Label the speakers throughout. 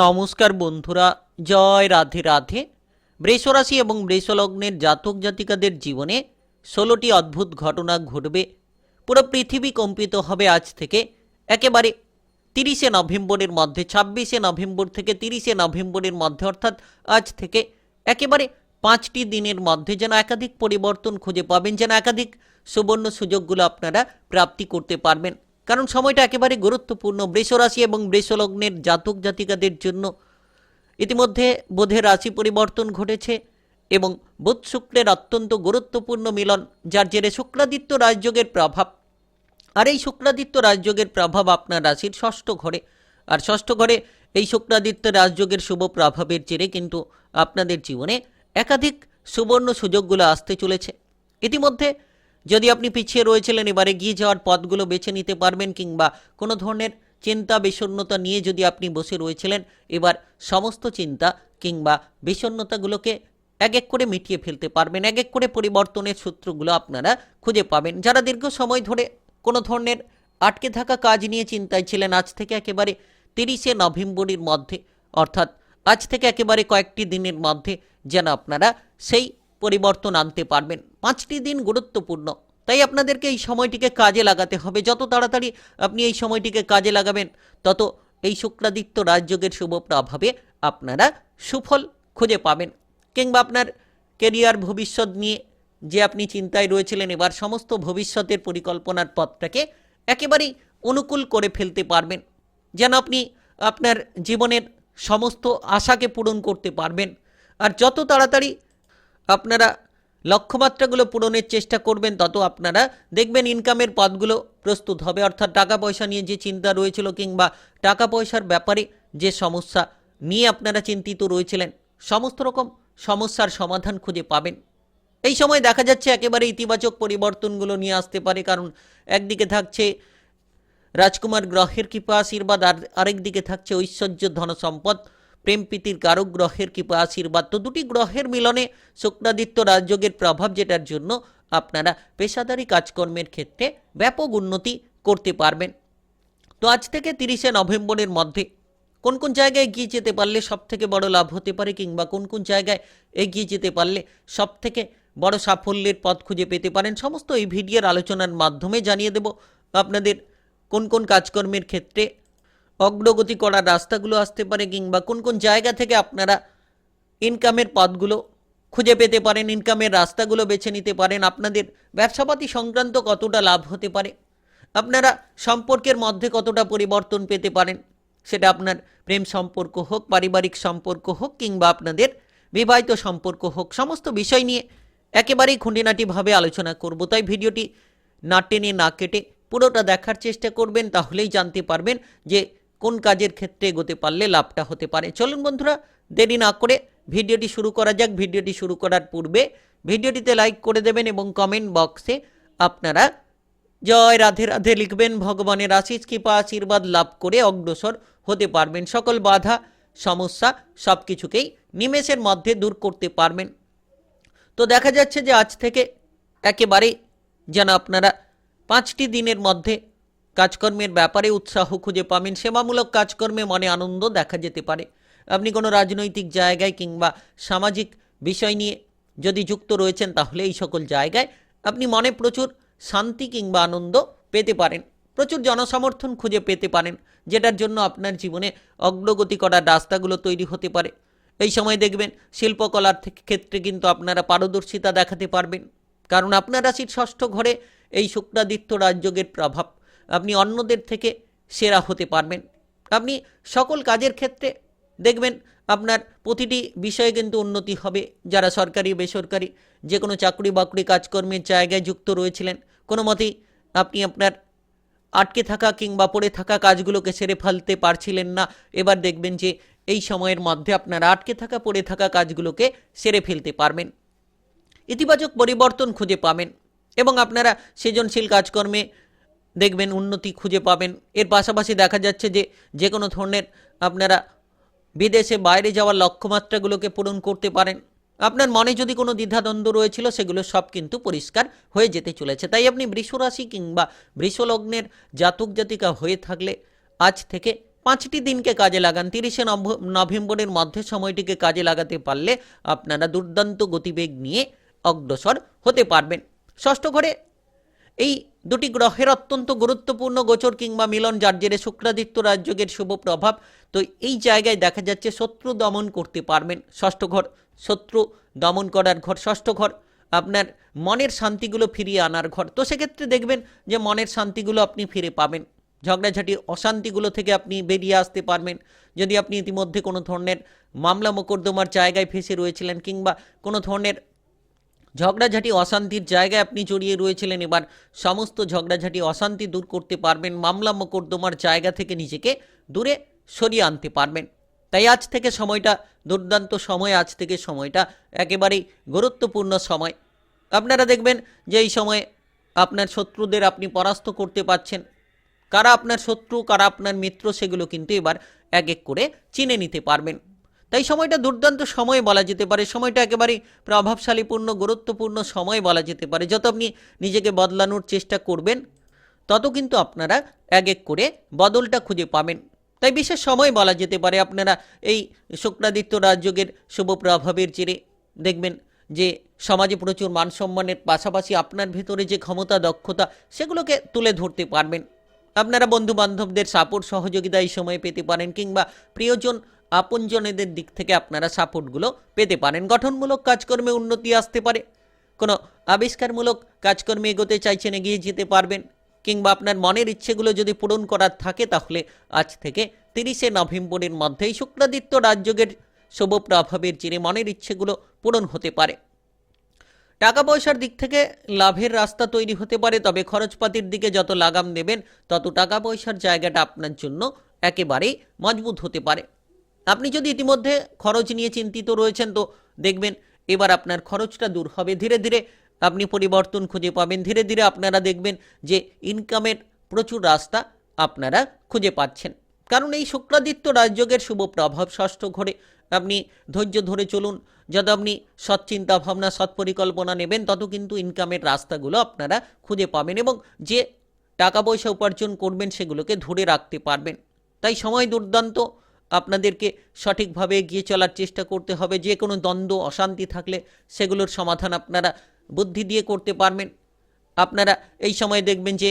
Speaker 1: নমস্কার বন্ধুরা, জয় রাধে রাধে। বৃষরাশি এবং বৃষলগ্নের জাতক জাতিকাদের জীবনে ষোলোটি অদ্ভুত ঘটনা ঘটবে। পুরো পৃথিবী কম্পিত হবে আজ থেকে একেবারে তিরিশে নভেম্বরের মধ্যে, ছাব্বিশে নভেম্বর থেকে তিরিশে নভেম্বরের মধ্যে, অর্থাৎ আজ থেকে একেবারে পাঁচটি দিনের মধ্যে যেন একাধিক পরিবর্তন খুঁজে পাবেন, যেন একাধিক সুবর্ণ সুযোগগুলো আপনারা প্রাপ্তি করতে পারবেন। কারণ সময়টা একেবারে গুরুত্বপূর্ণ। বৃষরাশি এবং বৃষলগ্নের জাতক জাতিকাদের জন্য ইতিমধ্যে বোধের রাশি পরিবর্তন ঘটেছে এবং বুধ শুক্রের অত্যন্ত গুরুত্বপূর্ণ মিলন, যার জেরে শুক্রাদিত্য রাজযোগের প্রভাব। আর এই শুক্রাদিত্য রাজযোগের প্রভাব আপনার রাশির ষষ্ঠ ঘরে। আর ষষ্ঠ ঘরে এই শুক্রাদিত্য রাজযোগের শুভ প্রভাবের জেরে কিন্তু আপনাদের জীবনে একাধিক সুবর্ণ সুযোগগুলো আসতে চলেছে। ইতিমধ্যে যদি আপনি পিছিয়ে রয়েছিলেন, এবারে গিয়ে যাওয়ার পথগুলো বেছে নিতে পারবেন কিংবা কোনো ধরনের চিন্তা, বিষণ্ণতা নিয়ে যদি আপনি বসে রয়েছিলেন, এবার সমস্ত চিন্তা কিংবা বিষণ্ণতাগুলোকে এক এক করে মিটিয়ে ফেলতে পারবেন। এক এক করে পরিবর্তনের সূত্রগুলো আপনারা খুঁজে পাবেন। যারা দীর্ঘ সময় ধরে কোনো ধরনের আটকে থাকা কাজ নিয়ে চিন্তায় ছিলেন, আজ থেকে একেবারে তিরিশে নভেম্বরের মধ্যে, অর্থাৎ আজ থেকে একেবারে কয়েকটি দিনের মধ্যে যেন আপনারা সেই পরিবর্তন আনতে পারবেন। পাঁচটি দিন গুরুত্বপূর্ণ। তাই আপনাদেরকে এই সময়টিকে কাজে লাগাতে হবে। যত তাড়াতাড়ি আপনি এই সময়টিকে কাজে লাগাবেন, তত এই শুক্রাদিত্য রাজযোগের শুভ প্রভাবে আপনারা সুফল খুঁজে পাবেন। কিংবা আপনার কেরিয়ার ভবিষ্যৎ নিয়ে যে আপনি চিন্তায় রয়েছিলেন, এবার সমস্ত ভবিষ্যতের পরিকল্পনার পথটাকে একেবারেই অনুকূল করে ফেলতে পারবেন। যেন আপনি আপনার জীবনের সমস্ত আশাকে পূরণ করতে পারবেন। আর যত তাড়াতাড়ি আপনারা লক্ষ্যমাত্রাগুলো পূরণের চেষ্টা করবেন, তত আপনারা দেখবেন ইনকামের পথগুলো প্রস্তুত হবে। অর্থাৎ টাকা পয়সা নিয়ে যে চিন্তা রয়েছিল কিংবা টাকা পয়সার ব্যাপারে যে সমস্যা নিয়ে আপনারা চিন্তিত রয়েছিলেন, সমস্ত রকম সমস্যার সমাধান খুঁজে পাবেন। এই সময় দেখা যাচ্ছে একেবারে ইতিবাচক পরিবর্তনগুলো নিয়ে আসতে পারে, কারণ একদিকে থাকছে রাজকুমার গ্রহের কৃপা আশীর্বাদ, আর আরেকদিকে থাকছে ঐশ্বর্য ধন সম্পদ প্রেম প্রীতির কারক গ্রহের কৃপা, আশীর্বাদ, তো দুটি গ্রহের মিলনে শুক্রাদিত্য রাজযোগের প্রভাব যেটার জন্য আপনারা পেশাদারি কাজকর্মের ক্ষেত্রে ব্যাপক উন্নতি করতে পারবেন। তো আজ থেকে তিরিশে নভেম্বরের মধ্যে কোন কোন জায়গায় এগিয়ে যেতে পারলে সব থেকে বড় লাভ হতে পারে কিংবা কোন কোন জায়গায় এগিয়ে যেতে পারলে সব থেকে বড় সাফল্যের পথ খুঁজে পেতে পারেন, সমস্ত এই ভিডিওর আলোচনার মাধ্যমে জানিয়ে দেব আপনাদের কোন কোন কাজকর্মের ক্ষেত্রে অগ্রগতি করার রাস্তাগুলো আসতে পারে কিংবা কোন কোন জায়গা থেকে আপনারা ইনকামের পথগুলো খুঁজে পেতে পারেন ইনকামের রাস্তাগুলো বেছে নিতে পারেন, আপনাদের ব্যবসাপাতি সংক্রান্ত কতটা লাভ হতে পারে, আপনারা সম্পর্কের মধ্যে কতটা পরিবর্তন পেতে পারেন, সেটা আপনার প্রেম সম্পর্ক হোক, পারিবারিক সম্পর্ক হোক কিংবা আপনাদের বিবাহিত সম্পর্ক হোক, সমস্ত বিষয় নিয়ে একেবারেই খুঁটিনাটিভাবে আলোচনা করব। তাই ভিডিওটি না টেনে না কেটে পুরোটা দেখার চেষ্টা করবেন, তাহলেই জানতে পারবেন যে কোন কাজের ক্ষেত্রে এগোতে পারলে লাভটা হতে পারে। চলুন বন্ধুরা, দেরি না করে ভিডিওটি শুরু করা যাক। ভিডিওটি শুরু করার পূর্বে ভিডিওটিতে লাইক করে দেবেন এবং কমেন্ট বক্সে আপনারা জয় রাধে রাধে লিখবেন, ভগবানের আশিস কৃপা, আশীর্বাদ লাভ করে অগ্রসর হতে পারবেন। সকল বাধা, সমস্যা সব কিছুকেই নিমেষের মধ্যে দূর করতে পারবেন। তো দেখা যাচ্ছে যে আজ থেকে একেবারে যেন আপনারা পাঁচটি দিনের মধ্যে কাজকর্মের ব্যাপারে উৎসাহ খুঁজে পাবেন, সেবামূলক কাজকর্মে মনে আনন্দ দেখা যেতে পারে। আপনি কোনো রাজনৈতিক জায়গায় কিংবা সামাজিক বিষয় নিয়ে যদি যুক্ত রয়েছেন, তাহলে এই সকল জায়গায় আপনি মনে প্রচুর শান্তি কিংবা আনন্দ পেতে পারেন। প্রচুর জনসমর্থন খুঁজে পেতে পারেন, যেটার জন্য আপনার জীবনে অগ্রগতি করার রাস্তাগুলো তৈরি হতে পারে। এই সময় দেখবেন শিল্পকলার ক্ষেত্রে কিন্তু আপনারা পারদর্শিতা দেখাতে পারবেন, কারণ আপনার রাশির ষষ্ঠ ঘরে এই শুক্রাদিত্য রাজযোগের প্রভাব আপনি অন্যদের থেকে সেরা হতে পারবেন। আপনি সকল কাজের ক্ষেত্রে দেখবেন আপনার প্রতিটি বিষয়ে কিন্তু উন্নতি হবে। যারা সরকারি, বেসরকারি যে কোনো চাকরি বাকরি কাজকর্মের জায়গায় যুক্ত রয়েছিলেন, কোনো মতেই আপনি আপনার আটকে থাকা কিংবা পড়ে থাকা কাজগুলোকে সেরে ফেলতে পারছিলেন না। এবার দেখবেন যে এই সময়ের মধ্যে আপনারা আটকে থাকা, পড়ে থাকা কাজগুলোকে সেরে ফেলতে পারবেন। ইতিবাচক পরিবর্তন খুঁজে পাবেন এবং আপনারা সৃজনশীল কাজকর্মে দেখবেন উন্নতি খুঁজে পাবেন। এর পাশাপাশি দেখা যাচ্ছে যে যে কোনো ধরনের আপনারা বিদেশে বাইরে যাওয়ার লক্ষ্যমাত্রাগুলোকে পূরণ করতে পারেন। আপনার মনে যদি কোনো দ্বিধাদ্বন্দ্ব রয়েছিল, সেগুলো সব কিন্তু পরিষ্কার হয়ে যেতে চলেছে। তাই আপনি বৃষরাশি কিংবা বৃষলগ্নের জাতক জাতিকা হয়ে থাকলে আজ থেকে পাঁচটি দিনকে কাজে লাগান। তিরিশে নভেম্বরের মধ্যে সময়টিকে কাজে লাগাতে পারলে আপনারা দুর্দান্ত গতিবেগ নিয়ে অগ্রসর হতে পারবেন। ষষ্ঠ ঘরে এই দুটি গ্রহের অত্যন্ত গুরুত্বপূর্ণ গোচর কিংবা মিলন যার জেরে শুক্রাদিত্য রাজযোগের শুভ প্রভাব, তো এই জায়গায় দেখা যাচ্ছে শত্রু দমন করতে পারবেন ষষ্ঠ ঘর। শত্রু দমন করার ঘর ষষ্ঠ ঘর, আপনার মনের শান্তিগুলো ফিরিয়ে আনার ঘর। তো সেক্ষেত্রে দেখবেন যে মনের শান্তিগুলো আপনি ফিরে পাবেন। ঝগড়াঝাটি, অশান্তিগুলো থেকে আপনি বেরিয়ে আসতে পারবেন। যদি আপনি ইতিমধ্যে কোনো ধরনের মামলা মোকদ্দমার জায়গায় ফেসে রয়েছিলেন কিংবা কোনো ধরনের ঝগড়াঝাটি অশান্তির জায়গায় আপনি জড়িয়ে রয়েছিলেন। এবার সমস্ত ঝগড়াঝাটি অশান্তি দূর করতে পারবেন, মামলা মোকদ্দমার জায়গা থেকে নিজেকে দূরে সরিয়ে আনতে পারবেন। তাই আজ থেকে সময়টা, দুর্দান্ত সময়, আজ থেকে সময়টা একেবারেই গুরুত্বপূর্ণ সময়। আপনারা দেখবেন যে এই সময়ে আপনার শত্রুদের আপনি পরাস্ত করতে পারছেন। কারা আপনার শত্রু, কারা আপনার মিত্র, সেগুলো কিন্তু এবার এক এক করে চিনে নিতে পারবেন। তাই সময়টা দুর্দান্ত সময় বলা যেতে পারে। সময়টা একেবারে প্রভাবশালীপূর্ণ, গুরুত্বপূর্ণ সময় বলা যেতে পারে। যত আপনি নিজেকে বদলানোর চেষ্টা করবেন, তত কিন্তু আপনারা এক এক করে বদলটা খুঁজে পাবেন। তাই বিশেষ সময় বলা যেতে পারে। আপনারা এই শুক্রাদিত্য রাজযোগের শুভ প্রভাবের জেরে দেখবেন যে সমাজে প্রচুর মান সম্মানের পাশাপাশি আপনার ভেতরে যে ক্ষমতা, দক্ষতা, সেগুলোকে তুলে ধরতে পারবেন। আপনারা বন্ধু বান্ধবদের সাপোর্ট সহযোগিতা এই সময়ে পেতে পারেন কিংবা প্রিয়জন আপনজনেদের দিক থেকে আপনারা সাপোর্টগুলো পেতে পারেন। গঠনমূলক কাজকর্মে উন্নতি আসতে পারে। কোনো আবিষ্কারমূলক কাজকর্মে এগোতে চাইছেন, এগিয়ে যেতে পারবেন কিংবা আপনার মনের ইচ্ছেগুলো যদি পূরণ করার থাকে, তাহলে আজ থেকে তিরিশে নভেম্বরের মধ্যেই শুক্রাদিত্য রাজযোগের শুভ প্রভাবের জেরে মনের ইচ্ছেগুলো পূরণ হতে পারে। টাকা পয়সার দিক থেকে লাভের রাস্তা তৈরি হতে পারে, তবে খরচপাতির দিকে যত লাগাম দেবেন, তত টাকা পয়সার জায়গাটা আপনার জন্য একেবারেই মজবুত হতে পারে। আপনি যদি ইতিমধ্যে খরচ নিয়ে চিন্তিত রয়েছেন, তো দেখবেন এবার আপনার খরচটা দূর হবে। ধীরে ধীরে আপনি পরিবর্তন খুঁজে পাবেন। ধীরে ধীরে আপনারা দেখবেন যে ইনকামের প্রচুর রাস্তা আপনারা খুঁজে পাচ্ছেন। কারণ এই শুক্রাদিত্য রাজযোগের শুভ প্রভাব ষষ্ঠ ঘরে আপনি ধৈর্য ধরে চলুন। যত আপনি সৎ চিন্তা ভাবনা সৎ পরিকল্পনা নেবেন, তত কিন্তু ইনকামের রাস্তাগুলো আপনারা খুঁজে পাবেন এবং যে টাকা পয়সা উপার্জন করবেন, সেগুলোকে ধরে রাখতে পারবেন। তাই সময় দুর্দান্ত। আপনাদেরকে সঠিকভাবে এগিয়ে চলার চেষ্টা করতে হবে। যে কোনো দ্বন্দ্ব, অশান্তি থাকলে সেগুলোর সমাধান আপনারা বুদ্ধি দিয়ে করতে পারবেন। আপনারা এই সময় দেখবেন যে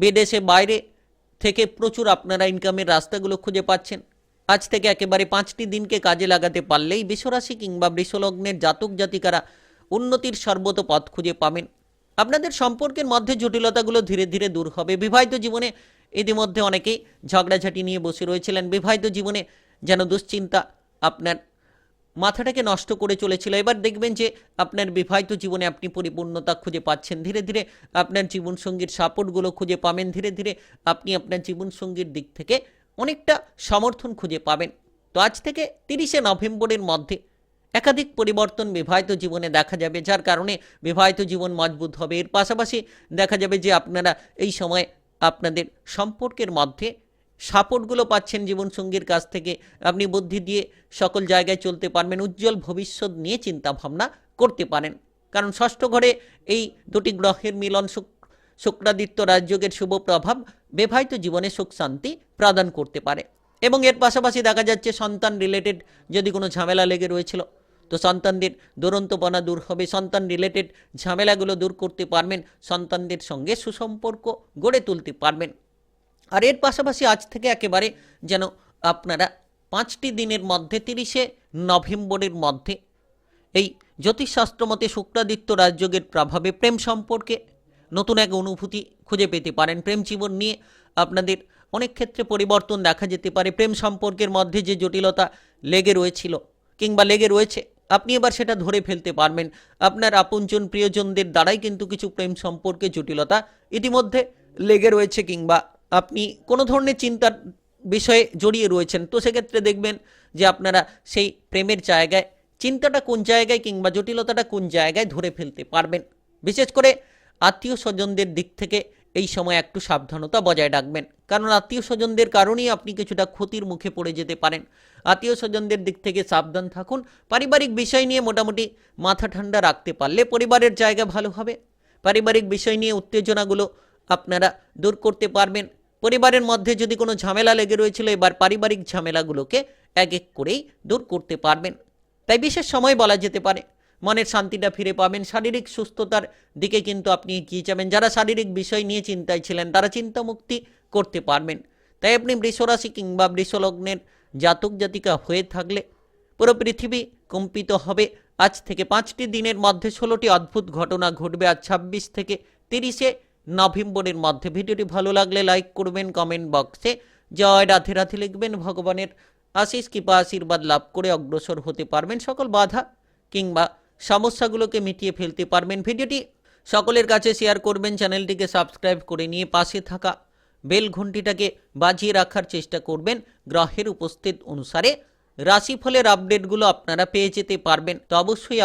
Speaker 1: বিদেশে বাইরে থেকে প্রচুর আপনারা ইনকামের রাস্তাগুলো খুঁজে পাচ্ছেন। আজ থেকে একেবারে পাঁচটি দিনকে কাজে লাগাতে পারলেই বিশ্বরাশি কিংবা বৃষলগ্নের জাতক জাতিকারা উন্নতির সর্বত পথ খুঁজে পাবেন। আপনাদের সম্পর্কের মধ্যে জটিলতাগুলো ধীরে ধীরে দূর হবে। বিবাহিত জীবনে ইতিমধ্যে অনেকেই ঝগড়াঝাটি নিয়ে বসে রয়েছিলেন। বিবাহিত জীবনে যেন দুশ্চিন্তা আপনার মাথাটাকে নষ্ট করে চলেছিল। এবার দেখবেন যে আপনার বিবাহিত জীবনে আপনি পরিপূর্ণতা খুঁজে পাচ্ছেন। ধীরে ধীরে আপনার জীবনসঙ্গীর সাপোর্টগুলো খুঁজে পাবেন। ধীরে ধীরে আপনি আপনার জীবনসঙ্গীর দিক থেকে অনেকটা সমর্থন খুঁজে পাবেন। তো আজ থেকে তিরিশে নভেম্বরের মধ্যে একাধিক পরিবর্তন বিবাহিত জীবনে দেখা যাবে, যার কারণে বিবাহিত জীবন মজবুত হবে। এর পাশাপাশি দেখা যাবে যে আপনারা এই সময় আপনাদের সম্পর্কের মধ্যে সাপোর্টগুলো পাচ্ছেন জীবনসঙ্গীর কাছ থেকে। আপনি বুদ্ধি দিয়ে সকল জায়গায় চলতে পারবেন, উজ্জ্বল ভবিষ্যৎ নিয়ে চিন্তা ভাবনা করতে পারেন। কারণ ষষ্ঠ ঘরে এই দুটি গ্রহের মিলন শুক- শুক্রাদিত্য রাজযোগের শুভ প্রভাব বিবাহিত জীবনে সুখ শান্তি প্রদান করতে পারে। এবং এর পাশাপাশি দেখা যাচ্ছে সন্তান রিলেটেড যদি কোনো ঝামেলা লেগে রয়েছিল তো সন্তানদের দুরন্তপনা দূর হবে, সন্তান রিলেটেড ঝামেলাগুলো দূর করতে পারবেন, সন্তানদের সঙ্গে সুসম্পর্ক গড়ে তুলতে পারবেন। আর এর পাশাপাশি আজ থেকে একেবারে যেন আপনারা পাঁচটি দিনের মধ্যে, তিরিশে নভেম্বরের মধ্যে এই জ্যোতিষশাস্ত্র মতে শুক্রাদিত্য রাজযোগের প্রভাবে প্রেম সম্পর্কে নতুন এক অনুভূতি খুঁজে পেতে পারেন। প্রেম জীবন নিয়ে আপনাদের অনেক ক্ষেত্রে পরিবর্তন দেখা যেতে পারে। প্রেম সম্পর্কের মধ্যে যে জটিলতা লেগে রয়েছিল কিংবা লেগে রয়েছে আপনি এবার সেটা ধরে ফেলতে পারবেন। আপনার আপনজন প্রিয়জনদের দ্বারাই কিন্তু কিছু প্রেম সম্পর্কে জটিলতা ইতিমধ্যে লেগে রয়েছে কিংবা আপনি কোনো ধরনের চিন্তার বিষয়ে জড়িয়ে রয়েছেন। তো সেক্ষেত্রে দেখবেন যে আপনারা সেই প্রেমের জায়গায়, চিন্তাটা কোন জায়গায় কিংবা জটিলতাটা কোন জায়গায় ধরে ফেলতে পারবেন। বিশেষ করে আত্মীয় স্বজনদের দিক থেকে এই সময় একটু সাবধানতা বজায় রাখবেন। কারণ আত্মীয় স্বজনদের কারণেই আপনি কিছুটা ক্ষতির মুখে পড়ে যেতে পারেন। আত্মীয় স্বজনদের দিক থেকে সাবধান থাকুন। পারিবারিক বিষয় নিয়ে মোটামুটি মাথা ঠান্ডা রাখতে পারলে পরিবারের জায়গা ভালো হবে। পারিবারিক বিষয় নিয়ে উত্তেজনাগুলো আপনারা দূর করতে পারবেন। পরিবারের মধ্যে যদি কোনো ঝামেলা লেগে রয়েছিল, এবার পারিবারিক ঝামেলাগুলোকে এক এক করেই দূর করতে পারবেন। তাই বিশেষ সময় বলা যেতে পারে। মনের শান্তিটা ফিরে পাবেন। শারীরিক সুস্থতার দিকে কিন্তু আপনি এগিয়ে যাবেন। যারা শারীরিক বিষয় নিয়ে চিন্তায় ছিলেন, তারা চিন্তামুক্তি করতে পারবেন। তাই আপনি বৃষরাশি কিংবা বৃষলগ্নের জাতক জাতিকা হয়ে থাকলে পুরো পৃথিবী কম্পিত হবে। আজ থেকে পাঁচটি দিনের মধ্যে ষোলোটি অদ্ভুত ঘটনা ঘটবে। আজ ছাব্বিশ থেকে তিরিশে নভেম্বরের মধ্যে। ভিডিওটি ভালো লাগলে লাইক করবেন, কমেন্ট বক্সে। জয় রাধে রাধে লিখবেন, ভগবানের আশিস কৃপা, আশীর্বাদ লাভ করে অগ্রসর হতে পারবেন সকল বাধা কিংবা সমস্যাগুলোকে মিটিয়ে ফেলতে পারবেন। ভিডিওটি সকলের কাছে শেয়ার করবেন, চ্যানেলটিকে সাবস্ক্রাইব করে নিয়ে পাশে থাকা বেল ঘন্টিটাকে বাজিয়ে রাখার চেষ্টা করবেন। গ্রহের উপস্থিত অনুসারে রাশিফলের আপডেটগুলো আপনারা পেয়ে যেতে পারবেন। তো অবশ্যই